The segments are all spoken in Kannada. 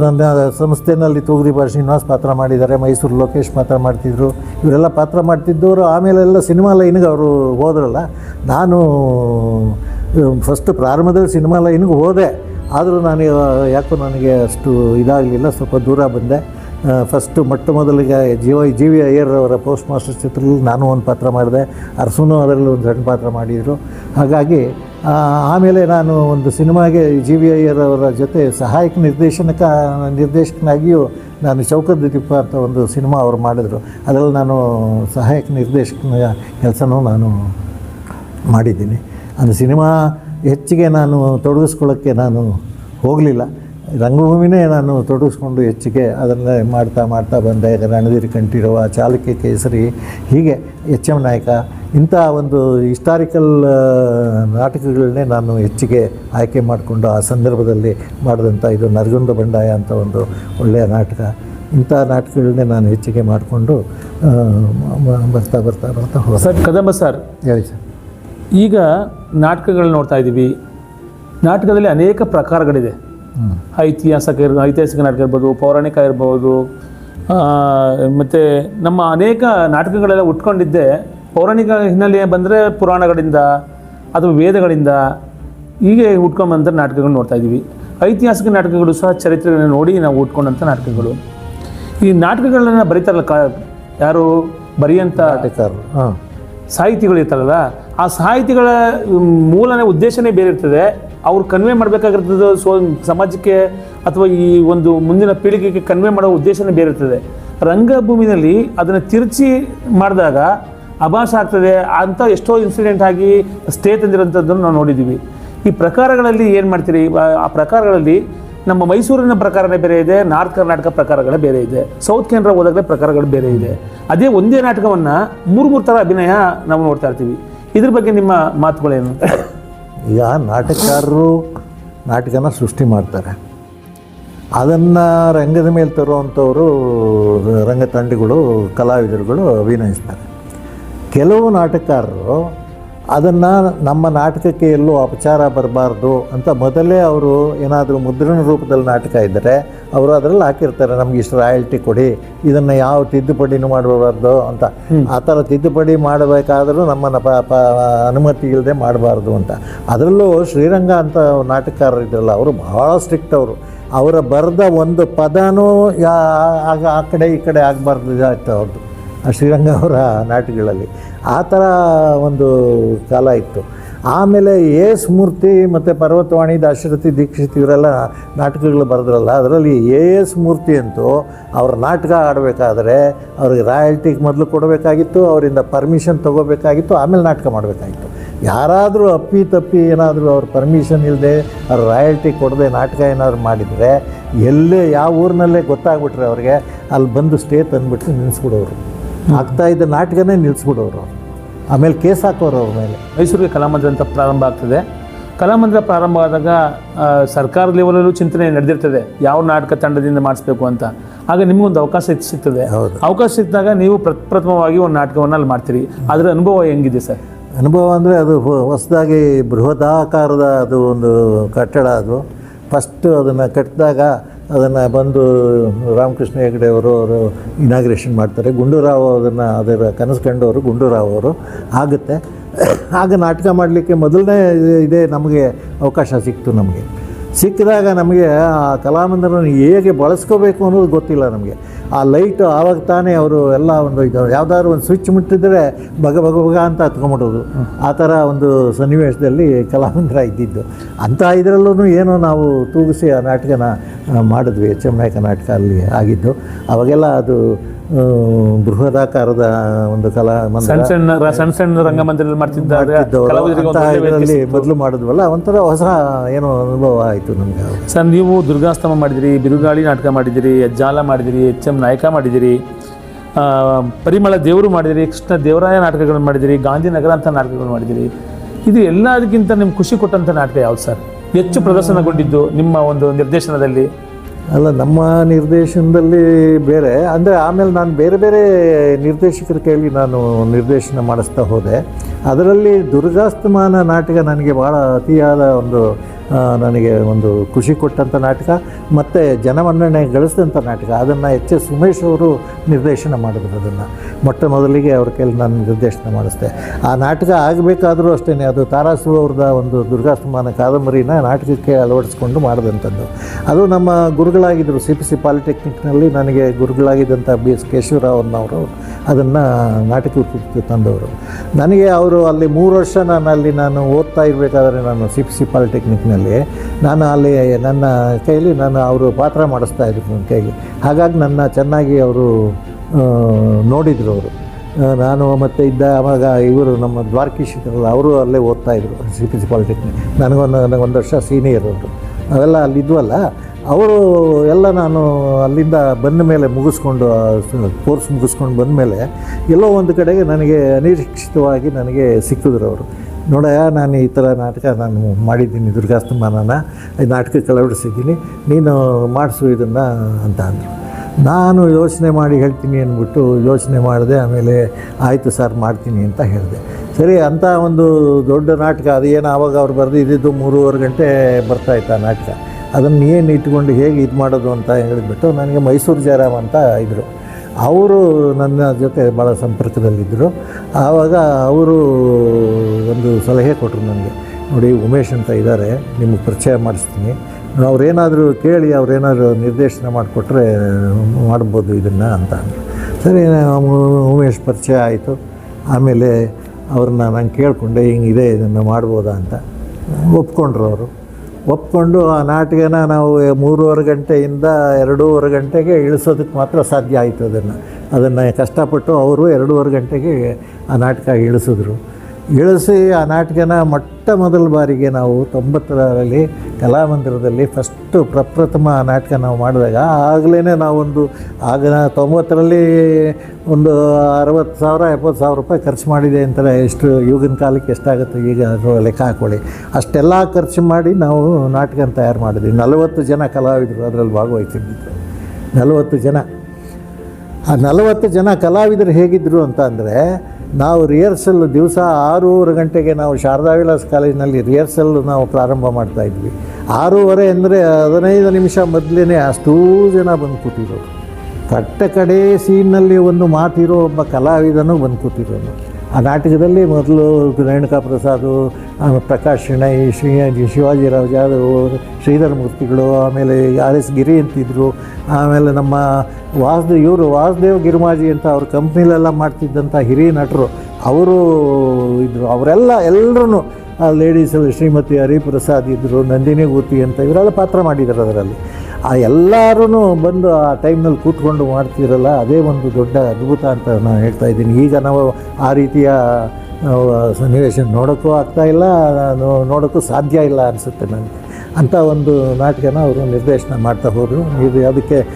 ನನ್ನ ಸಂಸ್ಥೆನಲ್ಲಿ ಭಾಷೆ ಶ್ರೀನಿವಾಸ್ ಪಾತ್ರ ಮಾಡಿದ್ದಾರೆ, ಮೈಸೂರು ಲೋಕೇಶ್ ಪಾತ್ರ ಮಾಡ್ತಿದ್ರು. ಇವರೆಲ್ಲ ಪಾತ್ರ ಮಾಡ್ತಿದ್ದವರು ಆಮೇಲೆಲ್ಲ ಸಿನಿಮಾ ಲೈನ್ಗೆ ಅವರು ಹೋದ್ರಲ್ಲ. ನಾನು ಫಸ್ಟ್ ಪ್ರಾರಂಭದಲ್ಲಿ ಸಿನಿಮಾ ಲೈನ್ಗೆ ಹೋದೆ. ಆದರೂ ನಾನು, ಯಾಕೋ ನನಗೆ ಅಷ್ಟು ಇದಾಗಲಿಲ್ಲ, ಸ್ವಲ್ಪ ದೂರ ಬಂದೆ. ಫಸ್ಟು ಮೊಟ್ಟ ಮೊದಲಿಗೆ ಜೀವ G V Iyer post master ಚಿತ್ರದಲ್ಲಿ ನಾನು ಒಂದು ಪಾತ್ರ ಮಾಡಿದೆ. ಅರಸುನು ಅದರಲ್ಲಿ ಒಂದು ಸಣ್ಣ ಪಾತ್ರ ಮಾಡಿದರು. ಹಾಗಾಗಿ ಆಮೇಲೆ ನಾನು ಒಂದು ಸಿನಿಮಾಗೆ ಜಿ ವಿ ಅಯ್ಯರ್ ಅವರ ಜೊತೆ ಸಹಾಯಕ ನಿರ್ದೇಶನಕ, ನಿರ್ದೇಶಕನಾಗಿಯೂ ನಾನು ಚೌಕದ ದೀಪ ಅಂತ ಒಂದು ಸಿನಿಮಾ ಅವರು ಮಾಡಿದರು. ಅದರಲ್ಲಿ ನಾನು ಸಹಾಯಕ ನಿರ್ದೇಶಕನ ಕೆಲಸನೂ ನಾನು ಮಾಡಿದ್ದೀನಿ. ಅದು ಸಿನಿಮಾ ಹೆಚ್ಚಿಗೆ ನಾನು ತೊಡಗಿಸ್ಕೊಳ್ಳೋಕ್ಕೆ ನಾನು ಹೋಗಲಿಲ್ಲ. ರಂಗಭೂಮಿನೇ ನಾನು ತೊಡಗಿಸ್ಕೊಂಡು ಹೆಚ್ಚಿಗೆ ಅದನ್ನೇ ಮಾಡ್ತಾ ಮಾಡ್ತಾ ಬಂದೆ. ರಣಧೀರ್ ಕಂಠೀರವ ಚಾಲುಕ್ಯ ಕೇಸರಿ ಹೀಗೆ ಎಚ್ ಎಂ ನಾಯಕ ಇಂಥ ಒಂದು ಹಿಸ್ಟಾರಿಕಲ್ ನಾಟಕಗಳನ್ನೇ ನಾನು ಹೆಚ್ಚಿಗೆ ಆಯ್ಕೆ ಮಾಡಿಕೊಂಡು ಆ ಸಂದರ್ಭದಲ್ಲಿ ಮಾಡಿದಂಥ ಇದು ನರಗುಂದ ಬಂಡಾಯ ಅಂತ ಒಂದು ಒಳ್ಳೆಯ ನಾಟಕ. ಇಂಥ ನಾಟಕಗಳನ್ನೇ ನಾನು ಹೆಚ್ಚಿಗೆ ಮಾಡಿಕೊಂಡು ಬರ್ತಾ ಬರ್ತಾ ಬರ್ತಾ ಹೋಗ ಸರ್ ಕದಂಬ ಸರ್. ಹೇಳಿ ಸರ್. ಈಗ ನಾಟಕಗಳು ನೋಡ್ತಾ ಇದ್ದೀವಿ ನಾಟಕದಲ್ಲಿ ಅನೇಕ ಪ್ರಕಾರಗಳಿದೆ. ಐತಿಹಾಸಿಕ ಇರ್ ಐತಿಹಾಸಿಕ ನಾಟಕ ಇರ್ಬೋದು ಪೌರಾಣಿಕ ಇರ್ಬೋದು ಮತ್ತು ನಮ್ಮ ಅನೇಕ ನಾಟಕಗಳೆಲ್ಲ ಉಟ್ಕೊಂಡಿದ್ದೆ. ಪೌರಾಣಿಕ ಹಿನ್ನೆಲೆ ಬಂದರೆ ಪುರಾಣಗಳಿಂದ ಅಥವಾ ವೇದಗಳಿಂದ ಹೀಗೆ ಉಟ್ಕೊಂಬಂಥ ನಾಟಕಗಳು ನೋಡ್ತಾ ಇದ್ದೀವಿ. ಐತಿಹಾಸಿಕ ನಾಟಕಗಳು ಸಹ ಚರಿತ್ರೆಗಳನ್ನ ನೋಡಿ ನಾವು ಉಟ್ಕೊಂಡಂಥ ನಾಟಕಗಳು. ಈ ನಾಟಕಗಳನ್ನ ಬರೀತಾರಲ್ಲ ಕಾ ಯಾರು? ಬರೆಯಂಥ ಸಾಹಿತಿಗಳು ಇರ್ತಾರಲ್ಲ ಆ ಸಾಹಿತಿಗಳ ಮೂಲನೇ ಉದ್ದೇಶನೇ ಬೇರೆ ಇರ್ತದೆ. ಅವ್ರು ಕನ್ವೆ ಮಾಡಬೇಕಾಗಿರ್ತದೆ, ಸೊ ಸಮಾಜಕ್ಕೆ ಅಥವಾ ಈ ಒಂದು ಮುಂದಿನ ಪೀಳಿಗೆಗೆ ಕನ್ವೆ ಮಾಡೋ ಉದ್ದೇಶನೇ ಬೇರೆ ಇರ್ತದೆ. ರಂಗಭೂಮಿನಲ್ಲಿ ಅದನ್ನು ತಿರುಚಿ ಮಾಡಿದಾಗ ಅಭಾಸ ಆಗ್ತದೆ ಅಂತ ಎಷ್ಟೋ ಇನ್ಸಿಡೆಂಟ್ ಆಗಿ ಸ್ಟೇ ತಂದಿರೋಂಥದ್ದನ್ನು ನಾವು ನೋಡಿದ್ದೀವಿ. ಈ ಪ್ರಕಾರಗಳಲ್ಲಿ ಏನು ಮಾಡ್ತೀರಿ? ಆ- ಪ್ರಕಾರಗಳಲ್ಲಿ ನಮ್ಮ ಮೈಸೂರಿನ ಪ್ರಕಾರನೇ ಬೇರೆ ಇದೆ, ನಾರ್ತ್ ಕರ್ನಾಟಕ ಪ್ರಕಾರಗಳೇ ಬೇರೆ ಇದೆ, ಸೌತ್ ಕೇಂದ್ರ ಹೋದಾಗಲೇ ಪ್ರಕಾರಗಳು ಬೇರೆ ಇದೆ. ಅದೇ ಒಂದೇ ನಾಟಕವನ್ನು ಮೂರು ಮೂರು ಥರ ಅಭಿನಯ ನಾವು ನೋಡ್ತಾ ಇರ್ತೀವಿ. ಇದ್ರ ಬಗ್ಗೆ ನಿಮ್ಮ ಮಾತುಗಳೇನು? ಈಗ ನಾಟಕಕಾರರು ನಾಟಕನ ಸೃಷ್ಟಿ ಮಾಡ್ತಾರೆ. ಅದನ್ನು ರಂಗದ ಮೇಲೆ ತರುವಂಥವರು ರಂಗತಂಡಗಳು ಕಲಾವಿದರುಗಳು ಅಭಿನಯಿಸ್ತಾರೆ. ಕೆಲವು ನಾಟಕಕಾರರು ಅದನ್ನು ನಮ್ಮ ನಾಟಕಕ್ಕೆ ಎಲ್ಲೂ ಅಪಚಾರ ಬರಬಾರ್ದು ಅಂತ ಮೊದಲೇ ಅವರು ಏನಾದರೂ ಮುದ್ರಣ ರೂಪದಲ್ಲಿ ನಾಟಕ ಇದ್ದರೆ ಅವರು ಅದರಲ್ಲಿ ಹಾಕಿರ್ತಾರೆ ನಮ್ಗೆ ಇಷ್ಟು ರಾಯಲ್ಟಿ ಕೊಡಿ ಇದನ್ನು ಯಾವ ತಿದ್ದುಪಡಿನೂ ಮಾಡಬಾರ್ದು ಅಂತ. ಆ ಥರ ತಿದ್ದುಪಡಿ ಮಾಡಬೇಕಾದರೂ ನಮ್ಮನ್ನು ಪ ಪ ಅನುಮತಿ ಇಲ್ಲದೆ ಮಾಡಬಾರ್ದು ಅಂತ. ಅದರಲ್ಲೂ ಶ್ರೀರಂಗ ಅಂತ ನಾಟಕಕಾರರು ಇದ್ರಲ್ಲ ಅವರು ಭಾಳ ಸ್ಟ್ರಿಕ್ಟ್ ಅವರು. ಅವರ ಬರೆದ ಒಂದು ಪದನೂ ಯಾ ಆಗ ಆ ಕಡೆ ಈ ಕಡೆ ಆಗಬಾರ್ದು ಇದಾಯ್ತು ಅವ್ರದ್ದು ಶ್ರೀರಂಗ ಅವರ ನಾಟಕಗಳಲ್ಲಿ ಆ ಥರ ಒಂದು ಕಾಲ ಇತ್ತು. ಆಮೇಲೆ ಎಸ್ ಮೂರ್ತಿ ಮತ್ತು ಪರ್ವತವಾಣಿ, ದಾಶರಥಿ, ದೀಕ್ಷಿತ್ ಇವರೆಲ್ಲ ನಾಟಕಗಳು ಬರೆದ್ರಲ್ಲ, ಅದರಲ್ಲಿ ಎ ಎಸ್ ಮೂರ್ತಿ ಅಂತೂ ಅವ್ರ ನಾಟಕ ಆಡಬೇಕಾದ್ರೆ ಅವ್ರಿಗೆ ರಾಯಲ್ಟಿಗೆ ಮೊದಲು ಕೊಡಬೇಕಾಗಿತ್ತು, ಅವರಿಂದ ಪರ್ಮಿಷನ್ ತೊಗೋಬೇಕಾಗಿತ್ತು, ಆಮೇಲೆ ನಾಟಕ ಮಾಡಬೇಕಾಗಿತ್ತು. ಯಾರಾದರೂ ಅಪ್ಪಿ ತಪ್ಪಿ ಏನಾದರೂ ಅವ್ರ ಪರ್ಮಿಷನ್ ಇಲ್ಲದೆ ಅವ್ರ ರಾಯಲ್ಟಿ ಕೊಡದೆ ನಾಟಕ ಏನಾದರೂ ಮಾಡಿದರೆ, ಎಲ್ಲೇ ಯಾವ ಊರಿನಲ್ಲೇ ಗೊತ್ತಾಗ್ಬಿಟ್ರೆ ಅವ್ರಿಗೆ, ಅಲ್ಲಿ ಬಂದು ಸ್ಟೇ ತಂದುಬಿಟ್ಟು ನಿಲ್ಲಿಸ್ಬಿಡೋರು. ಆಗ್ತಾ ಇದ್ದ ನಾಟಕನೇ ನಿಲ್ಲಿಸ್ಬಿಡೋರು ಆಮೇಲೆ ಕೇಸ್ ಹಾಕೋರು ಅವ್ರ ಮೇಲೆ. ಮೈಸೂರಿಗೆ ಕಲಾಮಂದಿರ ಅಂತ ಪ್ರಾರಂಭ ಆಗ್ತದೆ. ಕಲಾಮಂದಿರ ಪ್ರಾರಂಭ ಆದಾಗ ಸರ್ಕಾರದ ಸರ್ಕಾರ ಲೆವೆಲಲ್ಲೂ ಚಿಂತನೆ ನಡೆದಿರ್ತದೆ. ಯಾವ ನಾಟಕ ತಂಡದಿಂದ ಮಾಡಿಸ್ಬೇಕು ಅಂತ. ಆಗ ನಿಮಗೊಂದು ಅವಕಾಶ ಸಿಗ್ತದೆ. ಅವಕಾಶ ಸಿಕ್ಕಿದಾಗ ನೀವು ಪ್ರಪ್ರಥಮವಾಗಿ ಒಂದು ನಾಟಕವನ್ನು ಅಲ್ಲಿ ಮಾಡ್ತೀರಿ. ಅದರ ಅನುಭವ ಹೆಂಗಿದೆ ಸರ್? ಅನುಭವ ಅಂದರೆ ಅದು ಹೊಸದಾಗಿ ಬೃಹದಾಕಾರದ ಅದು ಒಂದು ಕಟ್ಟಡ ಅದು. ಫಸ್ಟ್ ಅದನ್ನು ಕಟ್ಟಿದಾಗ ಅದನ್ನು ಬಂದು ರಾಮಕೃಷ್ಣ ಹೆಗಡೆ ಅವರು ಅವರು ಇನಾಗ್ರೇಷನ್ ಮಾಡ್ತಾರೆ. ಗುಂಡೂರಾವ್ ಅದನ್ನು ಅದರ ಕನಸು ಕಂಡವರು ಗುಂಡೂರಾವ್ ಅವರು ಆಗುತ್ತೆ. ಆಗ ನಾಟಕ ಮಾಡಲಿಕ್ಕೆ ಮೊದಲನೇ ಇದೇ ನಮಗೆ ಅವಕಾಶ ಸಿಕ್ತು ನಮಗೆ. ಸಿಕ್ಕಿದಾಗ ನಮಗೆ ಆ ಕಲಾಮಂದಿರನ್ನು ಹೇಗೆ ಬಳಸ್ಕೋಬೇಕು ಅನ್ನೋದು ಗೊತ್ತಿಲ್ಲ ನಮಗೆ. ಆ ಲೈಟು ಆವಾಗ ತಾನೇ ಅವರು ಎಲ್ಲ ಒಂದು ಇದು ಯಾವುದಾದ್ರು ಒಂದು ಸ್ವಿಚ್ ಮುಟ್ಟಿದ್ರೆ ಬಗ ಬಗ ಬಗ ಅಂತ ಹತ್ಕೊಂಬಿಡೋದು ಆ ಥರ ಒಂದು ಸನ್ನಿವೇಶದಲ್ಲಿ ಕಲಾಮಂದಿರ ಇದ್ದಿದ್ದು. ಅಂಥ ಇದರಲ್ಲೂ ಏನೋ ನಾವು ತೂಗಿಸಿ ಆ ನಾಟಕನ ಮಾಡಿದ್ವಿ ಎಚ್ ಎಂ ನಾಯಕ ನಾಟಕ ಅಲ್ಲಿ ಆಗಿದ್ದು. ಅವಾಗೆಲ್ಲ ಅದು ಬೃಹದಾಕಾರದ ಒಂದು ಕಲಾ ಸಣ್ಣ ಸಣ್ಣ ಸಣ್ಣ ಸಣ್ಣ ರಂಗಮಂದಿರದಲ್ಲಿ ಮಾಡ್ತಿದ್ದಾರೆ ಇದರಲ್ಲಿ. ಮೊದಲು ಮಾಡಿದ್ವಲ್ಲ ಒಂಥರ ಹೊಸ ಏನೋ ಅನುಭವ ಆಯಿತು ನಮಗೆ. ಸರ್ ನೀವು ದುರ್ಗಾಸ್ತಮ ಮಾಡಿದಿರಿ ಬಿರುಗಾಳಿ ನಾಟಕ ಮಾಡಿದಿರಿ ಜಾಲ ಮಾಡಿದಿರಿ ಎಚ್ ಎಂ ನಾಯಕ ಮಾಡಿದಿರಿ ಪರಿಮಳ ದೇವರು ಮಾಡಿದಿರಿ ಕೃಷ್ಣ ದೇವರಾಯ ನಾಟಕಗಳನ್ನು ಮಾಡಿದಿರಿ ಗಾಂಧಿನಗರ ಅಂತ ನಾಟಕಗಳು ಮಾಡಿದಿರಿ ಇದು ಎಲ್ಲದಕ್ಕಿಂತ ನಿಮ್ಗೆ ಖುಷಿ ಕೊಟ್ಟಂಥ ನಾಟಕ ಯಾವ್ದು ಸರ್ ಹೆಚ್ಚು ಪ್ರದರ್ಶನಗೊಂಡಿದ್ದು ನಿಮ್ಮ ಒಂದು ನಿರ್ದೇಶನದಲ್ಲಿ ಅಲ್ಲ, ನಮ್ಮ ನಿರ್ದೇಶನದಲ್ಲಿ ಬೇರೆ. ಅಂದರೆ ಆಮೇಲೆ ನಾನು ಬೇರೆ ಬೇರೆ ನಿರ್ದೇಶಕರ ಕೈಲಿ ನಾನು ನಿರ್ದೇಶನ ಮಾಡಿಸ್ತಾ ಹೋದೆ. ಅದರಲ್ಲಿ ದುರ್ಗಾಸ್ತಮಾನ ನಾಟಕ ನನಗೆ ಭಾಳ ಅತಿಯಾದ ಒಂದು ನನಗೆ ಒಂದು ಖುಷಿ ಕೊಟ್ಟಂಥ ನಾಟಕ, ಮತ್ತು ಜನಮನ್ನಣೆ ಗಳಿಸಿದಂಥ ನಾಟಕ. ಅದನ್ನು ಎಚ್ ಎಸ್ ಉಮೇಶ್ ಅವರು ನಿರ್ದೇಶನ ಮಾಡಿದ್ರು ಅದನ್ನು. ಮೊಟ್ಟ ಮೊದಲಿಗೆ ಅವ್ರ ಕೈಲಿ ನಾನು ನಿರ್ದೇಶನ ಮಾಡಿಸ್ದೆ. ಆ ನಾಟಕ ಆಗಬೇಕಾದರೂ ಅಷ್ಟೇ ಅದು ತಾರಾಸು ಅವ್ರದ ಒಂದು ದುರ್ಗಾಸ್ತಮಾನ ಕಾದಂಬರಿನ ನಾಟಕಕ್ಕೆ ಅಳವಡಿಸ್ಕೊಂಡು ಮಾಡಿದಂಥದ್ದು ಅದು ನಮ್ಮ ಗುರುಗಳಾಗಿದ್ದರು ಸಿ ಪಿ ಸಿ ಪಾಲಿಟೆಕ್ನಿಕ್ನಲ್ಲಿ ನನಗೆ ಗುರುಗಳಾಗಿದ್ದಂಥ ಬಿ ಎಸ್ ಕೇಶವರಾವ್ ಅನ್ನೋರು ಅದನ್ನು ನಾಟಕಕ್ಕೆ ತಂದವರು. ನನಗೆ ಅವರು ಅಲ್ಲಿ ಮೂರು ವರ್ಷ ನಾನು ಅಲ್ಲಿ ನಾನು ಓದ್ತಾ ಇರಬೇಕಾದ್ರೆ ನಾನು ಸಿ ಪಿ ಸಿ ಪಾಲಿಟೆಕ್ನಿಕ್ನಲ್ಲಿ. ನಾನು ಅಲ್ಲಿ ನನ್ನ ಕೈಲಿ ನಾನು ಅವರು ಪಾತ್ರ ಮಾಡಿಸ್ತಾ ಇದ್ರು ನನ್ನ ಕೈಗೆ. ಹಾಗಾಗಿ ನನ್ನ ಚೆನ್ನಾಗಿ ಅವರು ನೋಡಿದರು ಅವರು. ನಾನು ಮತ್ತು ಇದ್ದ ಆವಾಗ ಇವರು ನಮ್ಮ ದ್ವಾರಕೀಶ್ ಇದ್ರಲ್ಲ ಅವರು ಅಲ್ಲೇ ಓದ್ತಾ ಇದ್ರು ಸಿ ಪಿ ಸಿ ಪಾಲಿಟೆಕ್ನಿಕ್. ನನಗೊಂದು ನನಗೊಂದು ವರ್ಷ ಸೀನಿಯರ್ ಅವರು. ಅವೆಲ್ಲ ಅಲ್ಲಿದ್ವಲ್ಲ ಅವರು ಎಲ್ಲ ನಾನು ಅಲ್ಲಿಂದ ಬಂದ ಮೇಲೆ ಮುಗಿಸ್ಕೊಂಡು ಕೋರ್ಸ್ ಮುಗಿಸ್ಕೊಂಡು ಬಂದ ಮೇಲೆ ಎಲ್ಲೋ ಒಂದು ಕಡೆಗೆ ನನಗೆ ಅನಿರೀಕ್ಷಿತವಾಗಿ ನನಗೆ ಸಿಕ್ಕಿದ್ರು ಅವರು. ನೋಡಯ್ಯ ನಾನು ಈ ಥರ ನಾಟಕ ನಾನು ಮಾಡಿದ್ದೀನಿ ದುರ್ಗಾಸ್ತಮಾನನ, ಈ ನಾಟಕಕ್ಕೆ ಅಳವಡಿಸಿದ್ದೀನಿ, ನೀನು ಮಾಡಿಸು ಇದನ್ನು ಅಂತ ಅಂದರು. ನಾನು ಯೋಚನೆ ಮಾಡಿ ಹೇಳ್ತೀನಿ ಅಂದ್ಬಿಟ್ಟು ಯೋಚನೆ ಮಾಡಿದೆ, ಆಮೇಲೆ ಆಯಿತು ಸರ್ ಮಾಡ್ತೀನಿ ಅಂತ ಹೇಳಿದೆ. ಸರಿ, ಅಂಥ ಒಂದು ದೊಡ್ಡ ನಾಟಕ, ಅದು ಏನು ಆವಾಗ ಅವ್ರು ಬರೆದಿದ್ದು ಮೂರುವರೆ ಗಂಟೆ ಬರ್ತಾಯಿತ್ತು ಆ ನಾಟಕ. ಅದನ್ನು ಏನು ಇಟ್ಕೊಂಡು ಹೇಗೆ ಇದು ಮಾಡೋದು ಅಂತ ಹೇಳಿಬಿಟ್ಟು ನನಗೆ ಮೈಸೂರು ಜಯರಾಮ್ ಅಂತ ಇದ್ದರು ಅವರು ನನ್ನ ಜೊತೆ ಭಾಳ ಸಂಪರ್ಕದಲ್ಲಿದ್ದರು. ಆವಾಗ ಅವರು ಒಂದು ಸಲಹೆ ಕೊಟ್ಟರು ನನಗೆ. ನೋಡಿ, ಉಮೇಶ್ ಅಂತ ಇದ್ದಾರೆ, ನಿಮಗೆ ಪರಿಚಯ ಮಾಡಿಸ್ತೀನಿ. ಅವ್ರೇನಾದರೂ ಕೇಳಿ, ಅವ್ರೇನಾದರೂ ನಿರ್ದೇಶನ ಮಾಡಿಕೊಟ್ರೆ ಮಾಡ್ಬೋದು ಇದನ್ನು ಅಂತ ಅಂದರು. ಸರಿ ಉಮೇಶ್ ಪರಿಚಯ ಆಯಿತು. ಆಮೇಲೆ ಅವ್ರನ್ನ ನಾನು ಕೇಳಿಕೊಂಡೆ, ಹಿಂಗಿದೆ ಇದನ್ನು ಮಾಡ್ಬೋದಾ ಅಂತ. ಒಪ್ಕೊಂಡ್ರು ಅವರು. ಒಪ್ಕೊಂಡು ಆ ನಾಟಕನ ನಾವು ಮೂರುವರೆ ಗಂಟೆಯಿಂದ ಎರಡೂವರೆ ಗಂಟೆಗೆ ಇಳಿಸೋದಕ್ಕೆ ಮಾತ್ರ ಸಾಧ್ಯ ಆಯಿತು ಅದನ್ನು. ಅದನ್ನು ಕಷ್ಟಪಟ್ಟು ಅವರು ಎರಡೂವರೆ ಗಂಟೆಗೆ ಆ ನಾಟಕ ಇಳಿಸಿದ್ರು. ಇಳಿಸಿ ಆ ನಾಟಕನ ಮೊಟ್ಟ ಮೊದಲ ಬಾರಿಗೆ ನಾವು ತೊಂಬತ್ತರಲ್ಲಿ ಕಲಾಮಂದಿರದಲ್ಲಿ ಫಸ್ಟು ಪ್ರಪ್ರಥಮ ಆ ನಾಟಕ ನಾವು ಮಾಡಿದಾಗ ಆಗಲೇ ನಾವೊಂದು ಆಗ ತೊಂಬತ್ತರಲ್ಲಿ ಒಂದು ಅರವತ್ತು ಸಾವಿರ, ಎಪ್ಪತ್ತು ಸಾವಿರ ರೂಪಾಯಿ ಖರ್ಚು ಮಾಡಿದೆ ಅಂತಾರೆ. ಎಷ್ಟು ಈಗಿನ ಕಾಲಕ್ಕೆ ಎಷ್ಟಾಗುತ್ತೆ ಈಗ ಲೆಕ್ಕ ಹಾಕೊಳ್ಳಿ. ಅಷ್ಟೆಲ್ಲ ಖರ್ಚು ಮಾಡಿ ನಾವು ನಾಟಕ ತಯಾರು ಮಾಡಿದ್ವಿ. ನಲವತ್ತು ಜನ ಕಲಾವಿದರು ಅದರಲ್ಲಿ ಭಾಗವಹಿಸಿದ್ದಿತ್ತು ನಲವತ್ತು ಜನ. ಆ ನಲವತ್ತು ಜನ ಕಲಾವಿದರು ಹೇಗಿದ್ದರು ಅಂತ ಅಂದರೆ ನಾವು ರಿಹರ್ಸಲ್ ದಿವಸ ಆರೂವರೆ ಗಂಟೆಗೆ ನಾವು ಶಾರದಾ ವಿಲಾಸ್ ಕಾಲೇಜಿನಲ್ಲಿ ರಿಹರ್ಸಲ್ ನಾವು ಪ್ರಾರಂಭ ಮಾಡ್ತಾ ಇದ್ವಿ. ಆರೂವರೆ ಅಂದರೆ ಹದಿನೈದು ನಿಮಿಷ ಮೊದಲೇ ಅಷ್ಟೂ ಜನ ಬಂದು ಕೂತಿರೋರು ಕಟ್ಟ ಕಡೆ ಸೀನ್ನಲ್ಲಿ ಒಂದು ಮಾತಿರೋ ಒಬ್ಬ ಕಲಾವಿದನೂ ಬಂದು ಕೂತಿರೋನು ಆ ನಾಟಕದಲ್ಲಿ ಮೊದಲು ರೇಣುಕಾ ಪ್ರಸಾದು ಪ್ರಕಾಶ್ ಶೆಣೈ ಶ್ರೀ ಶಿವಾಜಿರಾವ್ ಜಾಧವ್, ಶ್ರೀಧರ ಮೂರ್ತಿಗಳು, ಆಮೇಲೆ ಆರ್ ಎಸ್ ಗಿರಿ ಅಂತಿದ್ರು. ಆಮೇಲೆ ನಮ್ಮ ವಾಸುದೇವ್, ಇವರು ವಾಸುದೇವ್ ಗಿರಿಮಾಜಿ ಅಂತ ಅವ್ರ ಕಂಪ್ನಿಲೆಲ್ಲ ಮಾಡ್ತಿದ್ದಂಥ ಹಿರಿಯ ನಟರು. ಅವರು ಇದ್ದರು ಅವರೆಲ್ಲ ಎಲ್ಲರೂ ಆ ಲೇಡೀಸ್ ಶ್ರೀಮತಿ ಹರಿಪ್ರಸಾದ್ ಇದ್ದರು ನಂದಿನಿ ಗೂತಿ ಅಂತ ಇವರೆಲ್ಲ ಪಾತ್ರ ಮಾಡಿದ್ದಾರೆ ಅದರಲ್ಲಿ. ಆ ಎಲ್ಲರೂ ಬಂದು ಆ ಟೈಮ್ನಲ್ಲಿ ಕೂತ್ಕೊಂಡು ಮಾಡ್ತಿರಲ್ಲ ಅದೇ ಒಂದು ದೊಡ್ಡ ಅದ್ಭುತ ಅಂತ ನಾನು ಹೇಳ್ತಾ ಇದ್ದೀನಿ. ಈಗ ನಾವು ಆ ರೀತಿಯ ನಾವು ಸನ್ನಿವೇಶ ನೋಡೋಕ್ಕೂ ಆಗ್ತಾ ಇಲ್ಲ ನೋಡೋಕ್ಕೂ ಸಾಧ್ಯ ಇಲ್ಲ ಅನಿಸುತ್ತೆ ನನಗೆ. ಅಂಥ ಒಂದು ನಾಟಕನ ಅವರು ನಿರ್ದೇಶನ ಮಾಡ್ತಾ ಹೋದರು. ಇದು ಅದಕ್ಕೆ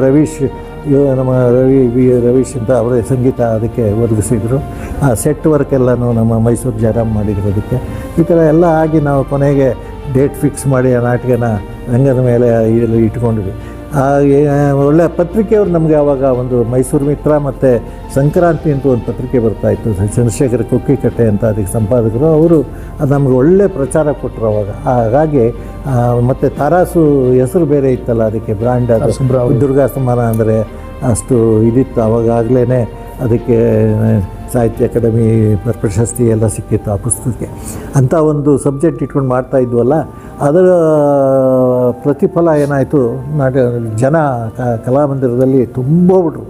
ರವೀಶ್, ಇವ- ನಮ್ಮ ರವಿ, ವಿ, ರವೀಶ್ ಅಂತ ಅವರೇ ಸಂಗೀತ ಅದಕ್ಕೆ ಒದಗಿಸಿದರು. ಆ ಸೆಟ್ ವರ್ಕ್ ಎಲ್ಲನೂ ನಮ್ಮ ಮೈಸೂರು ಜಯರಾಮ್ ಮಾಡಿದ್ರು ಅದಕ್ಕೆ. ಈ ಥರ ಎಲ್ಲ ಆಗಿ ನಾವು ಕೊನೆಗೆ ಡೇಟ್ ಫಿಕ್ಸ್ ಮಾಡಿ ಆ ನಾಟಕನ ರಂಗದ ಮೇಲೆ ಇದೆಲ್ಲ ಇಟ್ಕೊಂಡ್ವಿ ಆ, ಏ- ಒಳ್ಳೆ ಪತ್ರಿಕೆಯವರು ನಮಗೆ ಆವಾಗ ಒಂದು ಮೈಸೂರು ಮಿತ್ರ ಮತ್ತು ಸಂಕ್ರಾಂತಿ ಅಂತ ಒಂದು ಪತ್ರಿಕೆ ಬರ್ತಾ ಇತ್ತು. ಚಂದ್ರಶೇಖರ ಕುಕ್ಕಿಕಟ್ಟೆ ಅಂತ ಅದಕ್ಕೆ ಸಂಪಾದಕರು ಅವರು ಅದು ನಮಗೆ ಒಳ್ಳೆ ಪ್ರಚಾರ ಕೊಟ್ಟರು ಅವಾಗ. ಹಾಗಾಗಿ ಮತ್ತು ತಾರಾಸು ಹೆಸರು ಬೇರೆ ಇತ್ತಲ್ಲ ಅದಕ್ಕೆ ಬ್ರ್ಯಾಂಡ್ ದುರ್ಗಾ ಸಮಾನ ಅಂದರೆ ಅಷ್ಟು ಇದಿತ್ತು. ಅವಾಗಲೇ ಅದಕ್ಕೆ ಸಾಹಿತ್ಯ ಅಕಾಡೆಮಿ ಪ್ರಶಸ್ತಿ ಎಲ್ಲ ಸಿಕ್ಕಿತ್ತು ಆ ಪುಸ್ತಕಕ್ಕೆ. ಅಂಥ ಒಂದು ಸಬ್ಜೆಕ್ಟ್ ಇಟ್ಕೊಂಡು ಮಾಡ್ತಾ ಇದ್ವಲ್ಲ ಅದರ ಪ್ರತಿಫಲ ಏನಾಯಿತು ನಾಟ ಜನ ಕ- ಕಲಾಮಂದಿರದಲ್ಲಿ ತುಂಬೋಗ್ಬಿಟ್ರು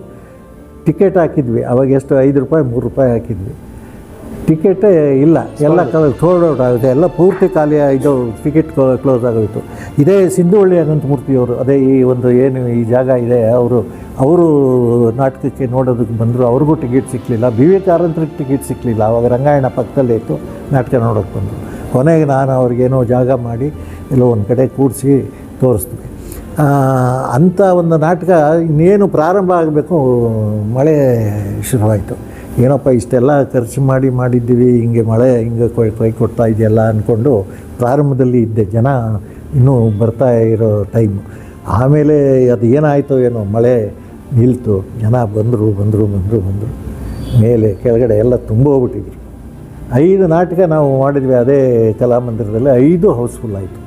ಟಿಕೆಟ್ ಹಾಕಿದ್ವಿ ಅವಾಗ ಎಷ್ಟು ಐದು ರೂಪಾಯಿ ಮೂರು ರೂಪಾಯಿ ಹಾಕಿದ್ವಿ. ಟಿಕೆಟೇ ಇಲ್ಲ ಎಲ್ಲ ಸೋಲ್ಡ್ ಔಟ್ ಆಗುತ್ತೆ ಎಲ್ಲ ಪೂರ್ತಿ ಖಾಲಿ ಇದು ಟಿಕೆಟ್ ಕ್ಲೋಸ್ ಆಗೋಯಿತು. ಇದೇ ಸಿಂಧುವಳ್ಳಿ ಅನಂತಮೂರ್ತಿಯವರು ಅದೇ ಈ ಒಂದು ಏನು ಈ ಜಾಗ ಇದೆ ಅವರು ಅವರು ನಾಟಕಕ್ಕೆ ನೋಡೋದಕ್ಕೆ ಬಂದರು ಅವ್ರಿಗೂ ಟಿಕೆಟ್ ಸಿಕ್ಕಲಿಲ್ಲ ಬಿ ವಿ ಕಾರಂತರಿಗೆ ಟಿಕೆಟ್ ಸಿಕ್ಕಲಿಲ್ಲ ಅವಾಗ ರಂಗಾಯಣ ಪಕ್ಕದಲ್ಲೇ ಇತ್ತು ನಾಟಕ ನೋಡೋಕ್ಕೆ ಬಂದರು. ಕೊನೆಗೆ ನಾನು ಅವ್ರಿಗೇನೋ ಜಾಗ ಮಾಡಿ ಎಲ್ಲೋ ಒಂದು ಕಡೆ ಕೂಡಿಸಿ ತೋರಿಸ್ತೀವಿ ಅಂಥ ಒಂದು ನಾಟಕ ಇನ್ನೇನು ಪ್ರಾರಂಭ ಆಗಬೇಕು, ಮಳೆ ಶುರುವಾಯಿತು. ಏನಪ್ಪ, ಇಷ್ಟೆಲ್ಲ ಖರ್ಚು ಮಾಡಿ ಮಾಡಿದ್ದೀವಿ, ಹಿಂಗೆ ಮಳೆ ಹಿಂಗೆ ಕೈ ಕೈ ಕೊಡ್ತಾ ಇದೆಯಲ್ಲ ಅಂದ್ಕೊಂಡು ಪ್ರಾರಂಭದಲ್ಲಿ ಇದ್ದೆ ಜನ ಇನ್ನೂ ಬರ್ತಾ ಇರೋ ಟೈಮು. ಆಮೇಲೆ ಅದು ಏನಾಯಿತು ಏನೋ, ಮಳೆ ನಿಲ್ತು, ಜನ ಬಂದರು ಬಂದರು ಬಂದರು ಬಂದರು. ಮೇಲೆ ಕೆಳಗಡೆ ಎಲ್ಲ ತುಂಬೋಗ್ಬಿಟ್ಟಿದ್ರು. ಐದು ನಾಟಕ ನಾವು ಮಾಡಿದ್ವಿ ಅದೇ ಕಲಾಮಂದಿರದಲ್ಲಿ ಐದು ಹೌಸ್ಫುಲ್ ಆಯಿತು.